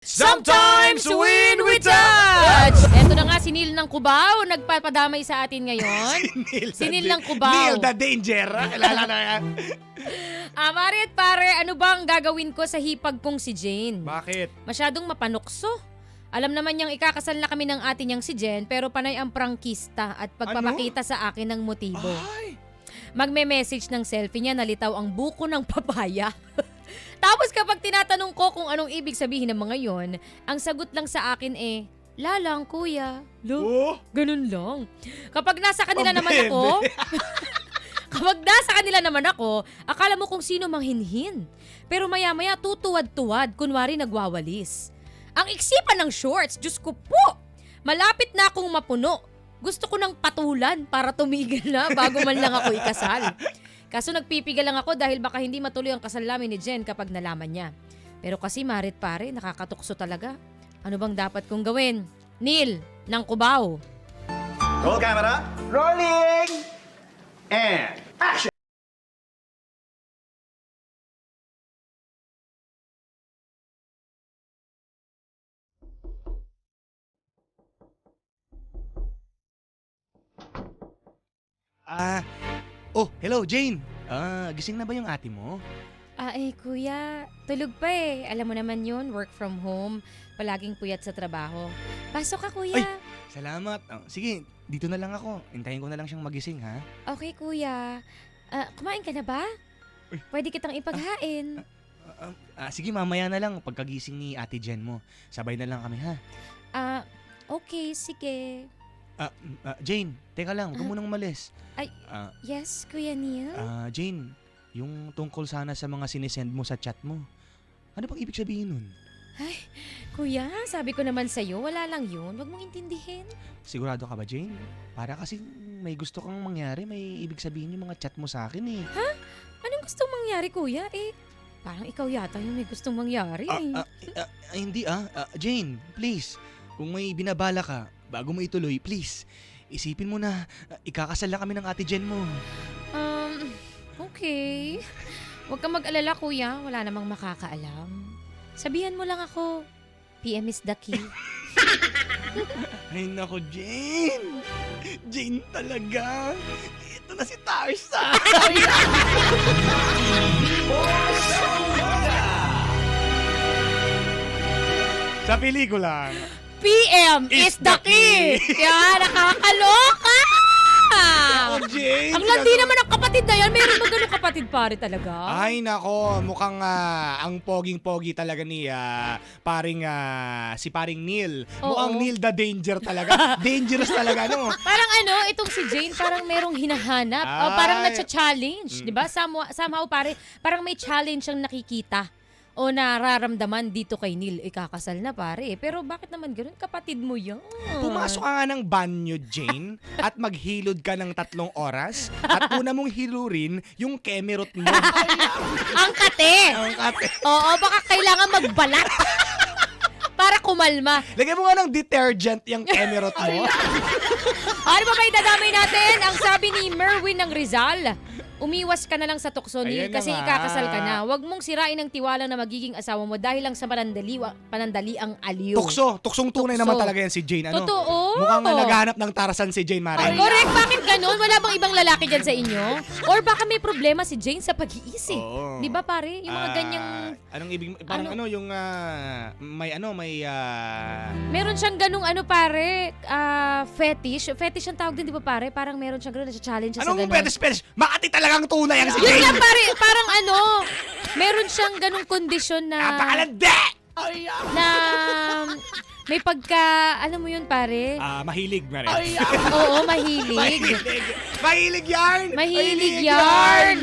Sometimes win with touch! Eto na nga, si Neil ng Cubao, nagpapadamay sa atin ngayon. Neil, Si Neil ng Cubao. Neil the Danger. Kilala na yan. Ah, Mari at pare, ano ba ang gagawin ko sa hipag kong si Jane? Bakit? Masyadong mapanukso. Alam naman niyang ikakasal na kami ng ate niyang si Jen, pero panay ang prangkista at pagpapakita sa akin ng motibo. Ay. Magme-message ng selfie niya, nalitaw ang buko ng papaya. Tapos kapag tinatanong ko kung anong ibig sabihin ng mga yon, ang sagot lang sa akin eh, lalang kuya. Lo, Oh, ganun lang. Kapag nasa kanila naman ako, kapag nasa kanila naman ako, akala mo kung sino mang hinhin. Pero maya-maya tutuwad-tuwad, kunwari nagwawalis. Ang iksipan ng shorts, Diyos ko po! Malapit na akong mapuno. Gusto ko ng patulan para tumigil na bago man lang ako ikasal. Kaso nagpipigil lang ako dahil baka hindi matuloy ang kasal namin ni Jen kapag nalaman niya. Pero kasi marit pare, nakakatukso talaga. Ano bang dapat kong gawin? Neil, ng Cubao. Roll camera. Rolling. And action. Ah, oh, hello Jane. Ah, gising na ba yung ate mo? Ah, eh, kuya, tulog pa eh. Alam mo naman yun, work from home. Palaging puyat sa trabaho. Pasok ka, kuya. Ay! Salamat. Ah, sige, dito na lang ako. Hintayin ko na lang siyang magising, ha? Okay, kuya. Ah, kumain ka na ba? Uy. Pwede kitang ipaghain. Ah, ah, sige, mamaya na lang pagkagising ni ate Jen mo. Sabay na lang kami, ha? Ah, okay, sige. Ah, ah, Jane, teka lang, huwag Ah. mo munang umalis. Ay. Ah, Yes, Kuya Neil? ah, Jane, yung tungkol sana sa mga sinesend mo sa chat mo. Ano bang ibig sabihin nun? kuya, sabi ko naman sa'yo, wala lang yun. Huwag mong intindihin. Sigurado ka ba, Jane? Para kasi may gusto kang mangyari, may ibig sabihin yung mga chat mo sa akin eh. Anong gustong mangyari, kuya? Eh, parang ikaw yata yung may gustong mangyari. Ah, eh. ah, ah, ah, hindi ah. Ah, Jane, please. Kung may binabala ka, bago mo ituloy, please. Isipin mo na, ah, ikakasal na kami ng ate Jen mo. Um, okay. Huwag kang mag-alala, kuya. Wala namang makakaalam. Sabihan mo lang ako, PM is the key. Ay nako, Jane! Jane talaga! Ito na si Tarzan! Sa pelikula. PM is the key! Kaya nakakaloka! Oh, Jane! Ang landi naman ng kapatid na yan. Meron ba ganun kapatid pare talaga? Ay nako, mukhang ah, ang poging-pogi talaga ni ah, paring ah, si paring Neil. Oo. Mukhang Neil the Danger talaga. Dangerous talaga no. Parang ano, itong si Jane, parang merong hinahanap. O parang Ay. natcha-challenge, Mm. di ba? Somehow, somehow pare, parang may challenge ang nakikita o nararamdaman dito kay Neil. Ikakasal na pare. Pero bakit naman ganun? Kapatid mo yan. Pumasok ka nga ng banyo, Jane, at maghilod ka ng tatlong oras at una mong hilurin yung kemerot mo. Ang kate! Ang ate. Oo, baka kailangan magbalat. para kumalma. Lagyan mo nga ng detergent yung kemerot mo. Ano ba ba idadamay natin? Ang sabi ni Merwin ng Rizal, umiwas ka na lang sa tukso, Neil, Ayan na kasi nga. ikakasal ka na. Huwag mong sirain ang tiwala na magiging asawa mo dahil lang sa panandali, panandali ang aliw. Tukso. Tuksong tunay Tukso. naman talaga yan si Jane. Ano? Totoo. Mukhang nga naghahanap ng tarasan si Jane Ay, Mare. correct. Bakit ganun? Wala bang ibang lalaki dyan sa inyo? Or baka may problema si Jane sa pag-iisip? Oo. Di ba pare? Yung mga Ah, ganyang... Anong ibig... Parang Ano? ano, yung... ah, may ano, may... ah, Meron siyang ganung ano pare, ah, fetish. Fetish ang tawag din, di ba pare? Parang meron siyang ganun, challenge siya sa anong ganun. betes betes? Makati talagang tunay ang si Yun Jane. lang pare, parang ano, meron siyang ganung kondisyon na... Napakalandi! na may pagka, alam mo yun pare? Ah, mahilig na rin. Oo, mahilig. Mahilig. Mahilig yarn! Mahilig yarn!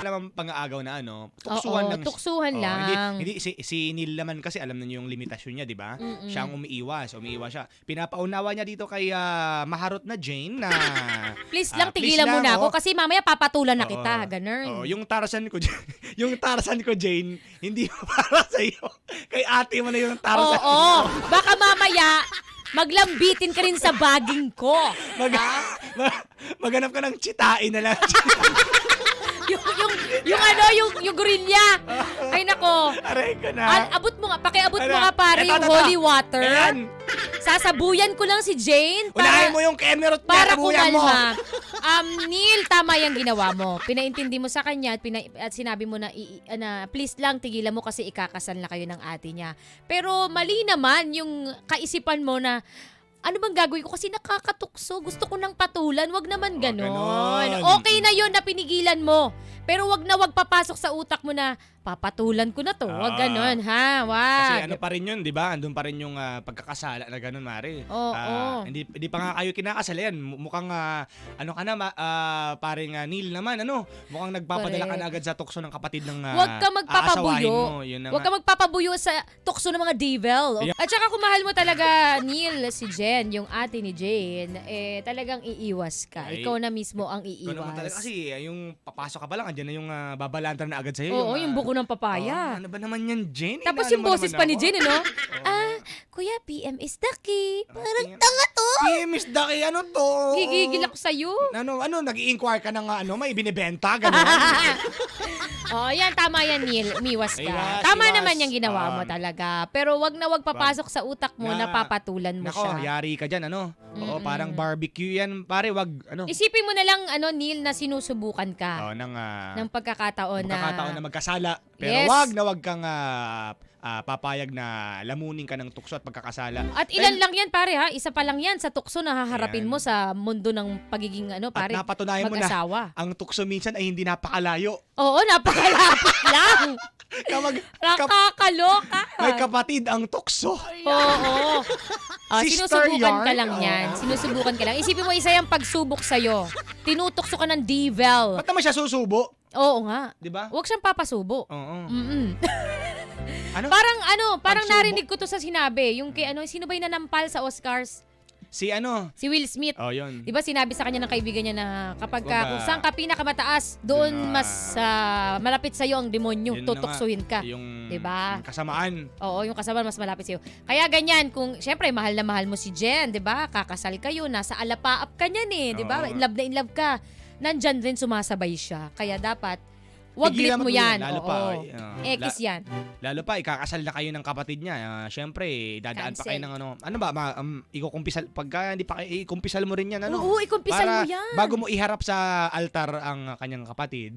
Alam ang pang-aagaw na ano, tuksuhan Oo, lang. tuksuhan Oo, lang. Hindi, hindi si, si Neil naman kasi alam na niyo yung limitasyon niya, di ba? Mm-mm. Siya ang umiiwas, umiiwas siya. Pinapaunawa niya dito kay ah, maharot na Jane na Please Ah, lang, please tigilan mo lang, na ako oh. kasi mamaya papatulan na Oo. kita. Ganun. Oh, yung Tarzan ko, yung Tarzan ko Jane, hindi para sa iyo. Kay ate mo na yung Oo, Tarzan. baka mamaya maglambitin ka rin sa baging ko. Mag, ma- maghanap ka ng chitain na lang. Yung, yung, yung ano, yung, yung gorilla. Ay nako. Aray ka na. Al, abot mo nga, pakiabot mo Ano? nga pare Eto, yung eto, eto. holy water. Ayan. Sasabuyan ko lang si Jane Unahin para, mo yung Kemerot para tatabuyan mo. kumalma. Um, Neil, tama yung ginawa mo. Pinaintindi mo sa kanya at, pina, at sinabi mo na, i, i- na please lang tigilan mo kasi ikakasal na kayo ng ate niya. Pero mali naman yung kaisipan mo na ano bang gagawin ko? Kasi nakakatukso. Gusto ko nang patulan. Wag naman ganon. Okay na yon na pinigilan mo. Pero wag na wag papasok sa utak mo na papatulan ko na to. Wag Ah. ganon, ha? Wag. Kasi ano pa rin yun, di ba? Andun pa rin yung ah, pagkakasala na ganun, Mari. Oo, Ah, oo. Hindi, hindi pa nga kayo kinakasal yan. Mu- Mukhang, ah, ano ka na, ma, ah, paring ah, Neil naman, ano? Mukhang nagpapadala ka na agad sa tukso ng kapatid ng ah, Huwag ka magpapabuyo. mo. Yun na Huwag nga. ka magpapabuyo sa tukso ng mga devil. Yeah. At saka kung mahal mo talaga, Neil, si Jen, yung ate ni Jane, eh talagang iiwas ka. Ay. Ikaw na mismo ang Ikaw naman talaga iiwas. kasi ah, yung papasok ka pa lang, andyan na yung uh, babalantar na agad sa'yo. Oo, ah, yung buko ng oh, papaya. ano ba naman yan, Jen? Tapos Inaano yung mo boses naman pa ni ako? Jane? Oo. Ah, Kuya, PM is the key. Parang PM. tanga to. PM is Daki, ano to? Gigigil ako sa'yo. Ano, ano, nag-i-inquire ka ng ah, ano, may binibenta, gano'n. oh, yan, tama yan, Neil. Umiwas ka. Iwas, tama iwas. naman yung ginawa mo Um, talaga. Pero wag na wag papasok sa utak mo na Na- papatulan mo Nako, siya. yari ka dyan, ano? Oo, parang barbecue yan, pare, wag, ano? Isipin mo na lang, ano, Neil, na sinusubukan ka Oh, ng, ah, ng pagkakataon na... magkakataon na magkasala. Pero Yes. wag na wag kang ah, ah, papayag na lamunin ka ng tukso at pagkakasala. At ilan lang yan, pare, ha? Isa pa lang yan sa tukso na haharapin mo sa mundo ng pagiging, ano, At pare, napatunayan mo na, ang tukso minsan ay hindi napakalayo. Oo, napakalapit lang. Kapag kap- Nakakaloka. may kapatid ang tukso. Oo. Ah, Sister sinusubukan ka lang yan. Oo. Sinusubukan ka lang. Isipin mo, isa yung pagsubok sa'yo. Tinutukso ka ng devil. Ba't naman siya susubo? Oo nga. Di ba? Huwag siyang papasubo. Oo. Mm-mm. Ano? Parang ano, parang Pagsubo? narinig ko to sa sinabi. Yung kay ano, sino ba yung nanampal sa Oscars? Si ano? Si Will Smith. Oh, yun. Di ba sinabi sa kanya ng kaibigan niya na kapag ka, kung saan ka pinakamataas, doon yun na. mas ah, malapit sa'yo ang demonyo, Yun na nga, ka. Yung, Diba? yung kasamaan. Oo, yung kasama mas malapit sa'yo. Kaya ganyan, kung syempre mahal na mahal mo si Jen, 'di ba? Kakasal kayo, nasa alapaap ka niyan eh, 'di ba? Oo. In love na in love ka. Nandyan rin sumasabay siya. Kaya dapat wag Tigilan mo yan. lalo Oo. pa, ah, Ekis la- yan. Lalo pa, ikakasal na kayo ng kapatid niya. Ah, Siyempre, dadaan pa Cancel. kayo ng ano. Ano ba, ma, um, ikukumpisal, pagka hindi pa kayo, ikumpisal mo rin yan, ano? Oo, ikumpisal Para mo yan. bago mo iharap sa altar ang kanyang kapatid,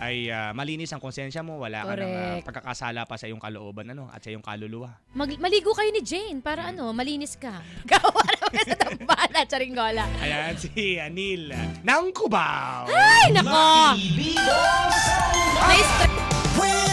ay ah, malinis ang konsensya mo, wala ka ng ah, Correct. pagkakasala pa sa iyong kalooban ano, at sa iyong kaluluwa. Mag- maligo kayo ni Jane para ano, malinis ka. Gawa naman sa tambana, charingola. Ayan, si Anil ng Cubao. Ay, nako! May stra-